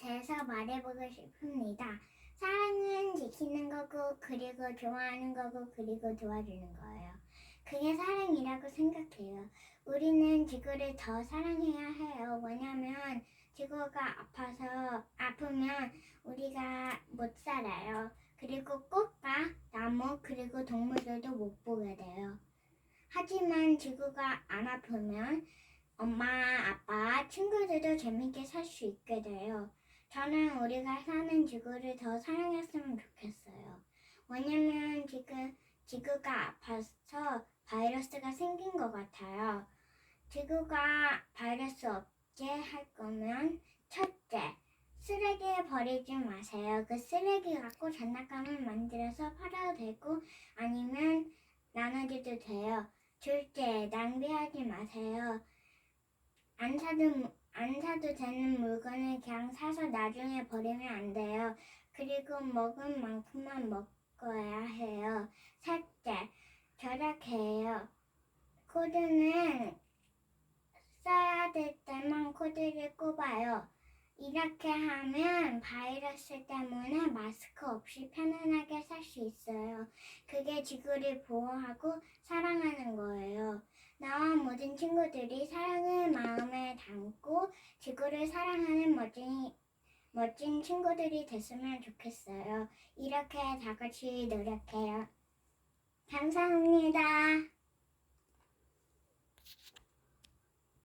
대해서 말해보고 싶습니다. 사랑은 지키는 거고, 그리고 좋아하는 거고, 그리고 도와주는 거예요. 그게 사랑이라고 생각해요. 우리는 지구를 더 사랑해야 해요. 왜냐면 지구가 아파서 아프면 우리가 못 살아요. 그리고 꽃과 나무 그리고 동물들도 못 보게 돼요. 하지만 지구가 안 아프면 엄마, 아빠, 친구들도 재밌게 살 수 있게 돼요. 저는 우리가 사는 지구를 더 사랑했으면 좋겠어요. 왜냐면 지금 지구가 아파서 바이러스가 생긴 것 같아요. 지구가 바이러스 없게 할 거면 첫째, 쓰레기 버리지 마세요. 그 쓰레기 갖고 장난감을 만들어서 팔아도 되고 아니면 나눠줘도 돼요. 둘째, 낭비하지 마세요. 안 사도, 안 사도 되는 물건을 그냥 사서 나중에 버리면 안 돼요. 그리고 먹은 만큼만 먹어야 해요. 셋째, 절약해요. 코드는 써야 될 때만 코드를 꼽아요. 이렇게 하면 바이러스 때문에 마스크 없이 편안하게 살 수 있어요. 그게 지구를 보호하고 사랑하는 거예요. 나와 모든 친구들이 사랑을 마음에 담고 지구를 사랑하는 멋진, 멋진 친구들이 됐으면 좋겠어요. 이렇게 다 같이 노력해요. 감사합니다.